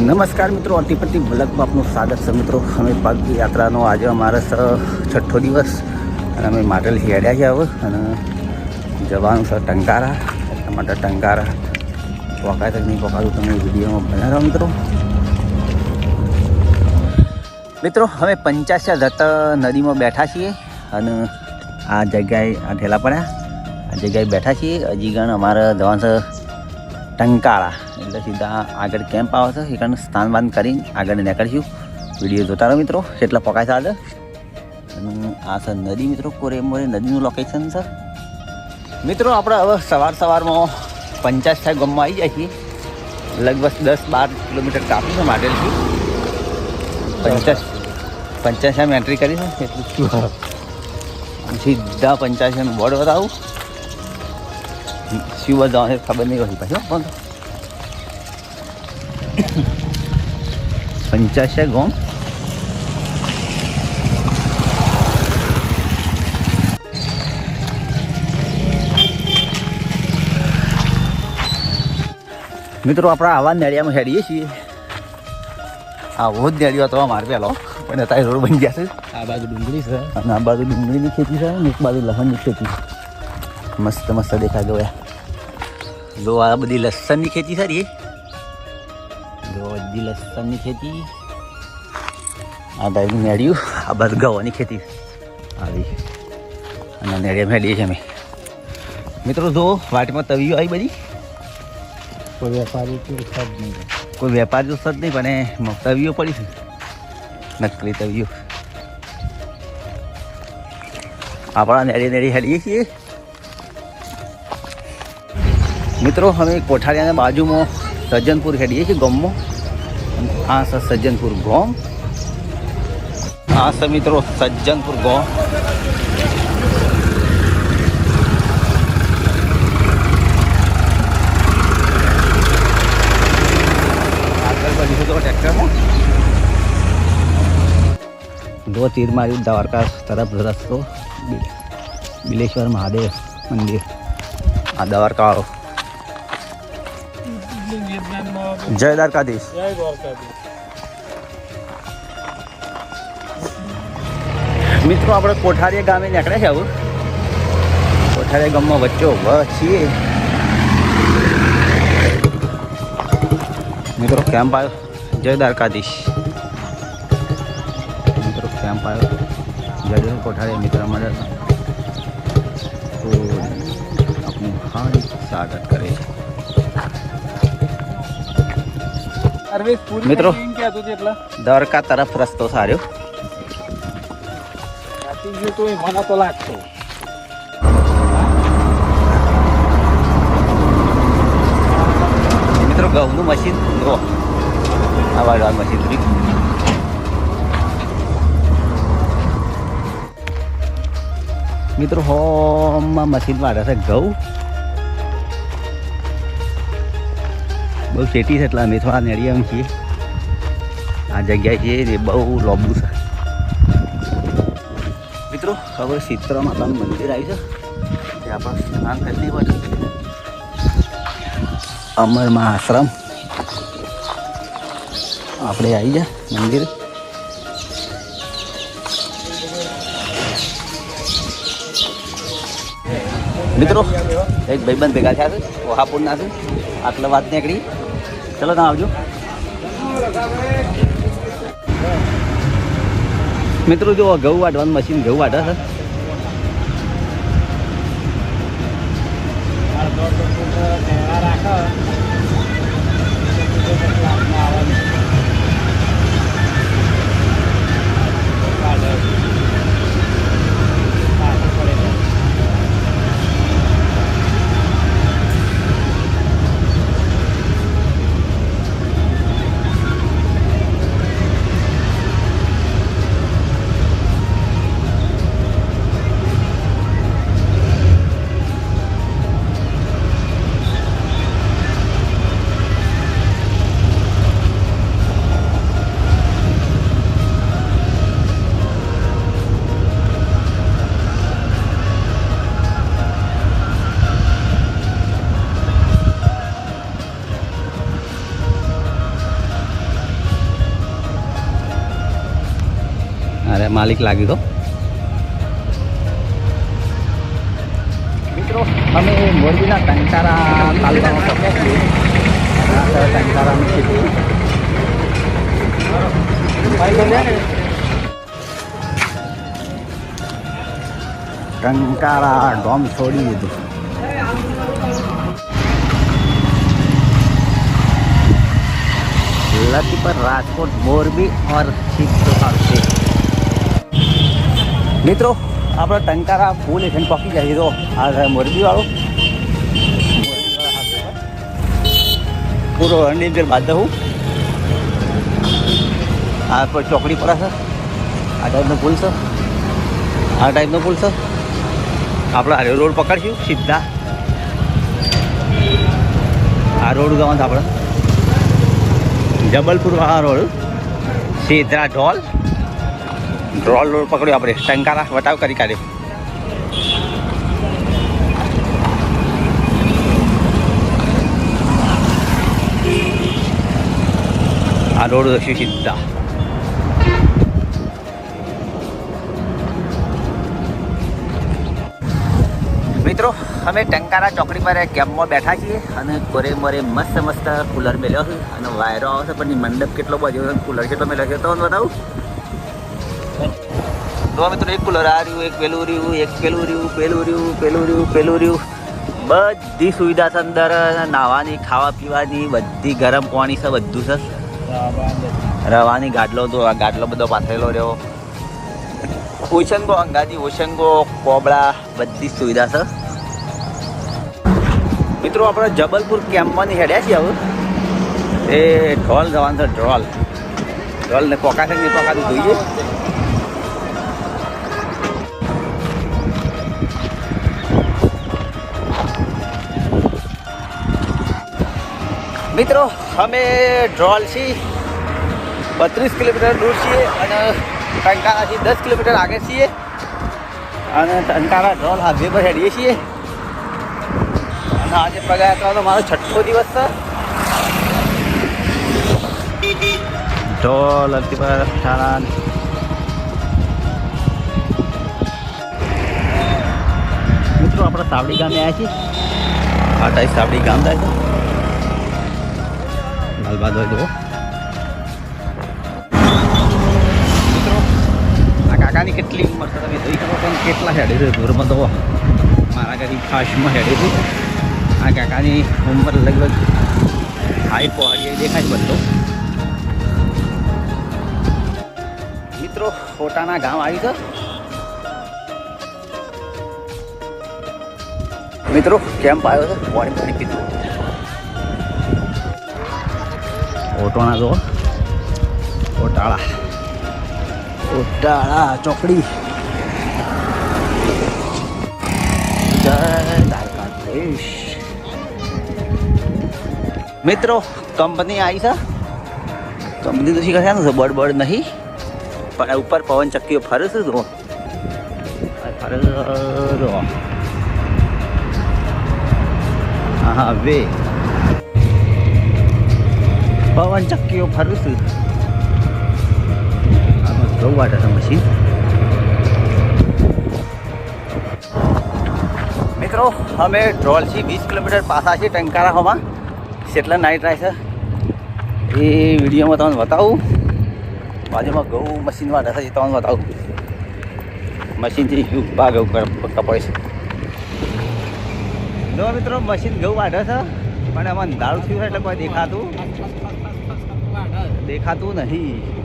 નમસ્કાર મિત્રો અતિપતિ બ્લકમાં આપનું સ્વાગત છે મિત્રો. અમે પગયાત્રાનો આજે અમારે છઠ્ઠો દિવસ અને અમે માટલ હેડ્યા છે હવે. અને જવાનું છે ટંકારા એટલા માટે ટંકારા પોકાય તક નહીં પોકાતું તમે વિડીયોમાં બનાવો મિત્રો. મિત્રો અમે પંચાસર દત્ત નદીમાં બેઠા છીએ અને આ જગ્યાએ, આ ઠેલા પડ્યા આ જગ્યાએ બેઠા છીએ. હજી ગણ અમારા જવાનું છે ટંકાળા. એટલે સીધા આગળ કેમ્પ આવે છે. એ સ્નાન બાન કરીને આગળ નીકળીશું. વીડિયો જોતા રહો મિત્રો, કેટલા પકાય છે અને આ છે નદી મિત્રો કોરે મોરે નદીનું લોકેશન છે. મિત્રો, આપણે હવે સવાર સવારમાં પંચાસ સાહેબ ગામમાં આવી જાય છીએ લગભગ દસ બાર કિલોમીટર કાપી છે માટેલથી. પંચાસ પંચાસી એન્ટ્રી કરી છે. એટલું સીધા પંચાસી બોર્ડ બતાવું શું એ ખબર નહીં હોય પછી પણ. પંચાસી ગોમ? મિત્રો આપણે આવા નેળિયામાં હેડીએ છીએ. આવો જ નેળિયો હતો અમારે પહેલો. પણ અત્યારે રોડ બની ગયા છે. આ બાજુ ડુંગળી છે. અને આ બાજુ ડુંગળીની ખેતી છે અને એક બાજુ લસણની ખેતી. મસ્ત મસ્ત દેખા ગયા જો આ બધી લસણની ખેતી સારી જો બધી લસણની ખેતી. આ ટાઈપનું નેડિયું આ બાજુ ગવાની ખેતી. આવી. અને નેડિયા મેળીએ છીએ અમે. મિત્રો જો વાટમાં તવીઓ આવી બધી. કોઈ વેપારી કે સબ નહીં કોઈ વેપારી તો સદ નહીં પણ એ તવીઓ પડી છે નકલી તવીઓ આપણા નેડી નેડી હેડીએ છીએ મિત્રો અમે કોઠારિયાના બાજુમાં સજ્જનપુર હેડીએ છીએ ગામમાં આ છે સજ્જનપુર ગામ આ છે મિત્રો સજ્જનપુર ગામ આગળ બધું તો ટ્રેક્ટરમાં જો તીર માર્યું દ્વારકા તરફ રસ્તો બિલેશ્વર મહાદેવ મંદિર આ દ્વારકા વાળો જય દ્વારકાધીશ મિત્રો આપણે કોઠારીયા ગામે નીકળ્યા છે આવું કોઠારીયા ગામમાં વચ્ચો વ છીએ. મિત્રો, કેમ્પ આવ્યો. જય દ્વારકાધીશ. મિત્રો કેમ્પ કોઠારી મિત્ર મંડળ તો આપનું હાર્દિક સ્વાગત કરે છે. મિત્રો. દ્વારકા તરફ રસ્તો સારો મને તો લાગતો મિત્રો ઘઉંનું મશીન જો આ વાળા મશીનરી મિત્રો, હોમમાં મશીન વાળે છે ઘઉં. બહુ શેટી છે એટલે અમે થોડા નેડી એમ છીએ. આ જગ્યાએ છીએ એ બહુ લોબુ છે. મિત્રો, હવે શીતળા માતાનું મંદિર આવ્યું છે. ત્યાં આપણે સ્નાન કરી લેવા અમરમાં આશ્રમ. આપણે આવી જાય મંદિર. મિત્રો, એક ભાઈબંધ ભેગા થયા છે. ઓહાપુરના છે. આટલા વાત નીકળી. ચલો, તમે આવજો. મિત્રો જો ઘઉં વાટવાનું મશીન ઘઉં વાટે છે. માલિક લાગી તો મિત્રો, અમે મોરબીના ટંકારા તાલુકામાં પહોંચ્યા છીએ. ટંકારાની ટંકારા ડોમ છોડી દીધું. લખીપર રાજકોટ, મોરબી, ઓર સિદ્ધોહાર છે મિત્રો, આપણે ટંકારા ફૂલ એશન પકી જાય તો આ મોરબીવાળો. મોરબી વાળો પૂરો રણની બાદ દઉં આ પર ચોકડી પર છે. આ ટાઈપનો પુલ છે. આ ટાઈપનો પુલ છે. આપણે આ રોડ પકડશું સીધા. આ રોડ જવાનું આપણે. જબલપુર વાળા રોડ. સીધા ઢોલ. ઢોલ રોડ પકડ્યો આપણે. ટંકારા વટાવ કરી કાઢ્યો આ રોડ જશું સીધા. મિત્રો, અમે ટંકારા ચોકડી પર કેમ્પમાં બેઠા છીએ અને કોરે મોરે મસ્ત મસ્ત કુલર મેલ્યો છે અને વાયરો આવશે પણ મંડપ કેટલો છે, કુલર કેટલો મેળ્યો છે, તો બતાવું. તો મિત્રો એક કુલર આ રહ્યું, એક પેલું રહ્યું, એક પેલું રહ્યું પેલું રહ્યું પેલું રહ્યું પેલું રહ્યું. બધી સુવિધા છે અંદર નાહવાની, ખાવા પીવાની, બધી ગરમ પાણી છે, બધું છે. રવાની ગાડલો તો આ ગાડલો બધો પાથરેલો રહ્યો. ઓશંગો, અંગાજી, ઓશંગો, કોબળા, બધી સુવિધા છે. મિત્રો, આપણે જબલપુર કેમ્પમાં હેડ્યા છીએ હવે. એ ઢોલ જવાનું છે, ઢોલ. ઢોલ ને કોકા છે જોઈએ મિત્રો, અમે ડ્રોલ છીએ બત્રીસ કિલોમીટર દૂર છીએ અને ટંકારાથી દસ કિલોમીટર આગળ છીએ. અને ટંકારા ડ્રોલ હાઈવે પર હેડીએ છીએ. અને આજે પગયાત્રાનો મારો છઠ્ઠો દિવસ છે. અંતિમર શાળા મિત્રો, આપણે સાવડી ગામે આવ્યા છીએ. આ ટાઈપ સાવડી ગામ થાય છે. લાલબાદ હોય કાકાની કેટલી ઉંમર કેટલા હેડે છે તો મારા ઘરની ફાસ્ટમાં હેડે છે આ કાકાની ઉંમર લગભગ હાઈ પહોંચી દેખાય બધો મિત્રો ફોટાના ગામ આવી ગયો મિત્રો કેમ્પ આવ્યો છે પાણી પાણી પીધું ઓટોણા જો ઓટાળા. ઓટાળા, ચોકડી. મિત્રો, કંપની આવી છે. કંપની તો શીખા છે બળ બડ નહીં. પણ ઉપર પવન ચક્કીઓ ફરે છે જો ફરે જો હા હવે પવન ચક્કીઓ ફરું છું આમાં બહુ વાટે મશીન મિત્રો, અમે ડ્રોલથી વીસ કિલોમીટર પાસા છીએ ટંકારામાં કેટલા નાઇટ રાય છે? એ વિડીયોમાં તમને બતાવું. બાજુમાં ઘઉં મશીન વાટે છે તમને બતાવું. મશીનથી ઊભા ઘઉં કપાય છે. મિત્રો મશીન ઘઉં વાટે છે, પણ એમાં અંધારું થયું એટલે કોઈ દેખાતું દેખાતું નહીં.